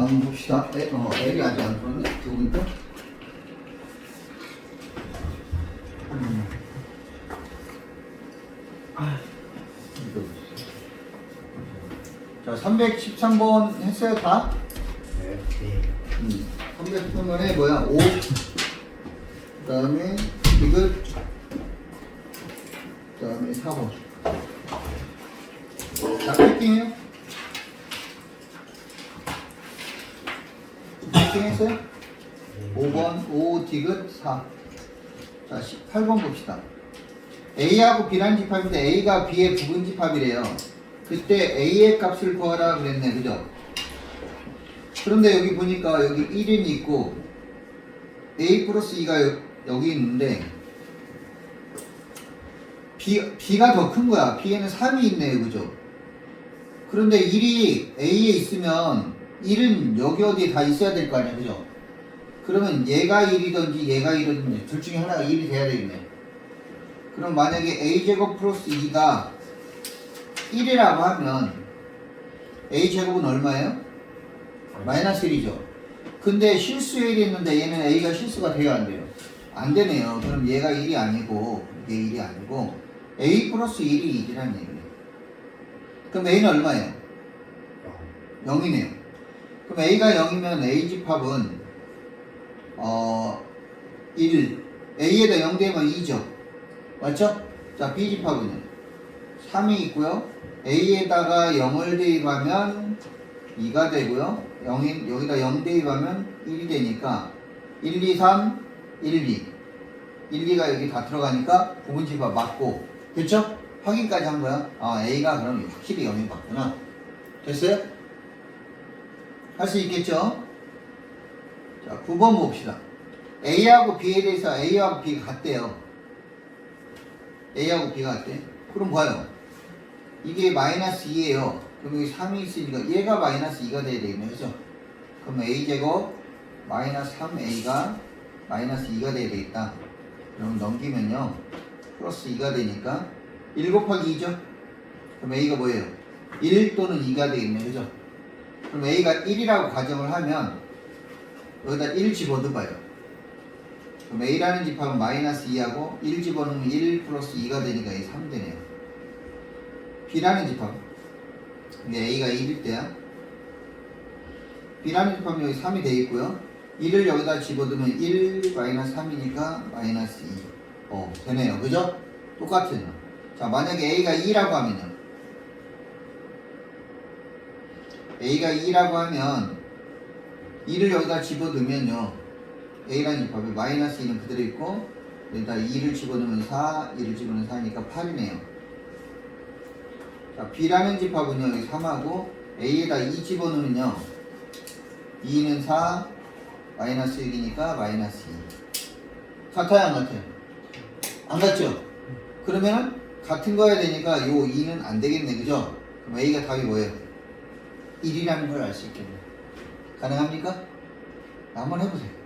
다음 봅시다. 에, 어, L이 아직 안 풀었네. 두분 또. 음. 자, 313번 했어요, 다? 네. 음. 313번에 뭐야? 5. 그 다음에 이거. 그 다음에 4번. 자, 패킹해요. 패킹했어요? 5번, 5 디귿 4. 자, 18번 봅시다. A하고 B란 집합인데 A가 B의 부분 집합이래요. 그때 A의 값을 구하라 그랬네, 그죠? 그런데 여기 보니까 여기 1인 있고 A 플러스 2가 여 기 있는데 B, B가 더 큰 거야. B에는 3이 있네요, 그죠? 그런데 1이 A에 있으면 1은 여기 어디에 다 있어야 될 거 아니야, 그죠? 그러면 얘가 1이든지 얘가 1이든지 둘 중에 하나가 1이 돼야 되겠네. 그럼 만약에 a제곱 플러스 2가 1이라고 하면 a제곱은 얼마예요? 마이너스 1이죠. 근데 실수에 1이 있는데 얘는 a가 실수가 돼요, 안 돼요? 안 되네요. 그럼 얘가 1이 아니고 이게 1이 아니고 a 플러스 1이 1이라는 얘기예요. 그럼 a는 얼마예요? 0이네요. 그럼 a가 0이면 a 집합은 어 1, a에다 0 되면 2죠. 맞죠? 자, b 집합은요. 3이 있고요. a에다가 0을 대입하면 2가 되고요. 0이 여기다 0 대입하면 1이 되니까 1, 2, 3, 1, 2. 1, 2가 여기 다 들어가니까 부분 집합 맞고. 됐죠? 확인까지 한 거야. 아, a가 그럼 확실히 0이 맞구나. 됐어요? 할 수 있겠죠? 자, 9번 봅시다. A하고 B에 대해서 A하고 B가 같대요. A하고 B가 같대. 그럼 봐요. 이게 마이너스 2예요. 그럼 여기 3이 있으니까 얘가 마이너스 2가 돼야 되겠네. 그죠? 그럼 A제곱 마이너스 3A가 마이너스 2가 돼야 되겠다. 그럼 넘기면요. 플러스 2가 되니까 1 곱하기 2죠? 그럼 A가 뭐예요? 1 또는 2가 되겠네. 그죠? 그럼 A가 1이라고 가정을 하면 여기다 1 집어넣어봐요. 그럼 A라는 집합은 마이너스 2하고 1 집어넣으면 1 플러스 2가 되니까 이3 되네요. B라는 집합. 이게 A가 1일 때야. B라는 집합은 여기 3이 돼 있고요. 1을 여기다 집어넣으면 1 마이너스 3이니까 마이너스 2. 어, 되네요. 그죠? 똑같은. 자, 만약에 A가 2라고 하면요. A가 2라고 하면 2를 여기다 집어넣으면요. A라는 집합에 마이너스 2는 그대로 있고 여기다 2를 집어넣으면 4, 2를 집어넣으면 4니까 8이네요. 자, B라는 집합은요. 여기 3하고 A에다 2 집어넣으면요. 2는 4, 마이너스 6이니까 마이너스 2. 같아요, 안 같아요? 안 같죠? 그러면 같은 거야 되니까 요 2는 안 되겠네, 그죠? 그럼 A가 답이 뭐예요? 1이라는 걸 알 수 있겠네. 가능합니까? 한번 해보세요.